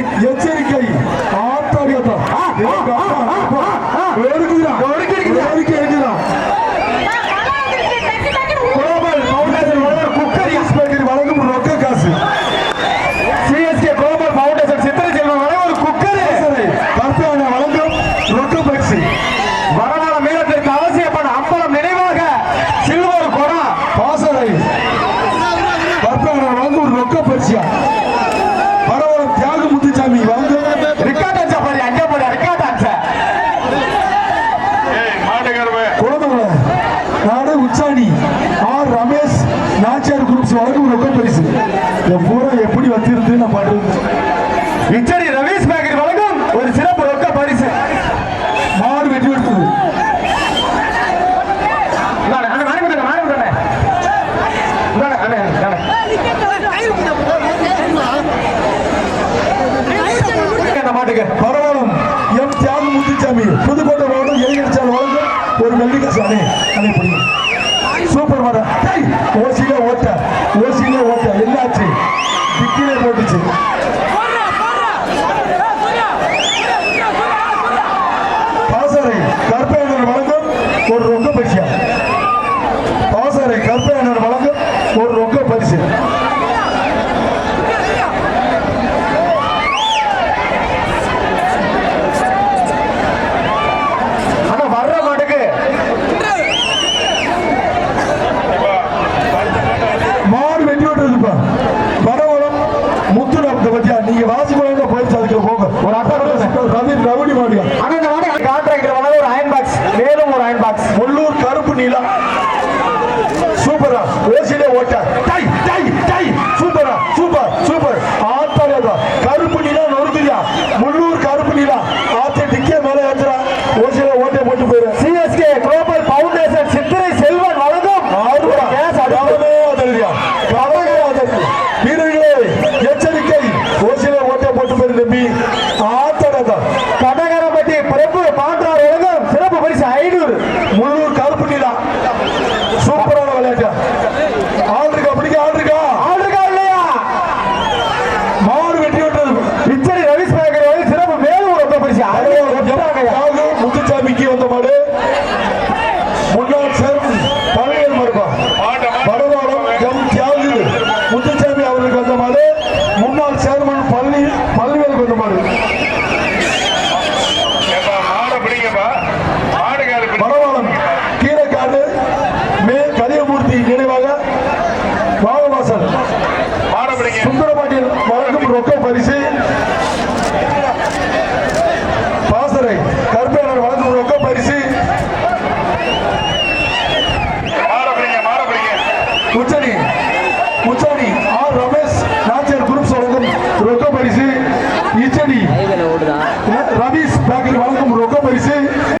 எச்சரிக்கை. ஆத்தாரியதா ஓடுக்குதுரா ஓடுக்குதுரா ஓடுக்குதுரா கோபல் ஃபவுண்டேஷன் வளர் குக்கர் இன்ஸ்பெக்டர் வழங்கும் ரொக்க காசு. சிஎஸ்கே கோபல் ஃபவுண்டேஷன் சித்திரை செல்வம் வரை ஒரு குக்கர். பர்சான வழங்கும் ரொக்க பரிசு. வரலாறு மேலத்திற்கு அவசியப்பட அம்பலம் நினைவாக சில்வர் கொடா. பாசறை. பர்சான வழங்கும் ரொக்க பரிசியா வரவரம் தியாக உச்சாணி ஆர் ரமேஷ் நாச்சியார் குரூப்ஸ் வழங்கும் ரொக்க பரிசு. பூரா எப்படி வச்சிருந்து நான் பாடுறது もっと ஆனந்தமோடு 돗자리.